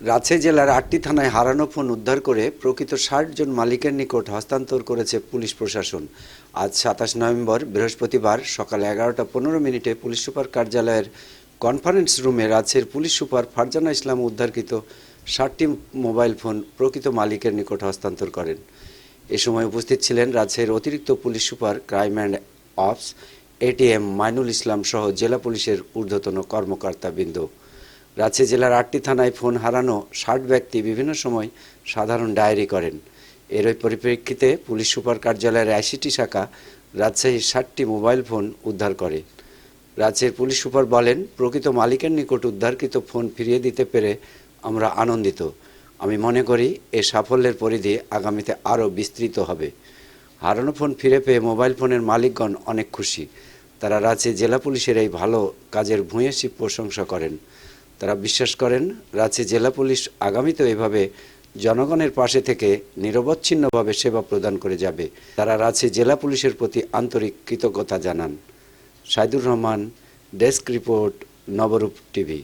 রাজশাহী জেলার আটটি থানায় হারানো ফোন উদ্ধার করে প্রকৃত ষাট জন মালিকের নিকট হস্তান্তর করেছে পুলিশ প্রশাসন। আজ সাতাশ নভেম্বর, বৃহস্পতিবার সকাল এগারোটা পনেরো মিনিটে পুলিশ সুপার কার্যালয়ের কনফারেন্স রুমে রাজশাহীর পুলিশ সুপার ফারজানা ইসলাম উদ্ধারকৃত ষাটটি মোবাইল ফোন প্রকৃত মালিকের নিকট হস্তান্তর করেন। এ সময় উপস্থিত ছিলেন রাজশাহীর অতিরিক্ত police super crime and ops ATM Mainul Islam সহ জেলা পুলিশের ঊর্ধ্বতন কর্মকর্তাবৃন্দ। রাজশাহী জেলার আটটি থানায় ফোন হারানো ষাট ব্যক্তি বিভিন্ন সময় সাধারণ ডায়েরি করেন। এর পরিপ্রেক্ষিতে পুলিশ সুপার কার্যালয়ের আইসিটি শাখা রাজশাহীর ষাটটি মোবাইল ফোন উদ্ধার করে। রাজ্যের পুলিশ সুপার বলেন, প্রকৃত মালিকের নিকট উদ্ধারকৃত ফোন ফিরিয়ে দিতে পেরে আমরা আনন্দিত। আমি মনে করি, এ সাফল্যের পরিধি আগামীতে আরও বিস্তৃত হবে। হারানো ফোন ফিরে পেয়ে মোবাইল ফোনের মালিকগণ অনেক খুশি। তারা রাজ্যে জেলা পুলিশের এই ভালো কাজের ভূয়সী প্রশংসা করেন। তারা বিশ্বাস করেন, রাজ্যে জেলা পুলিশ আগামীতেও এভাবে জনগণের পাশে থেকে নিরবচ্ছিন্নভাবে সেবা প্রদান করে যাবে। তারা রাজ্যে জেলা পুলিশের প্রতি আন্তরিক কৃতজ্ঞতা জানান। Saidur Rahman, desk report, Nabarup TV.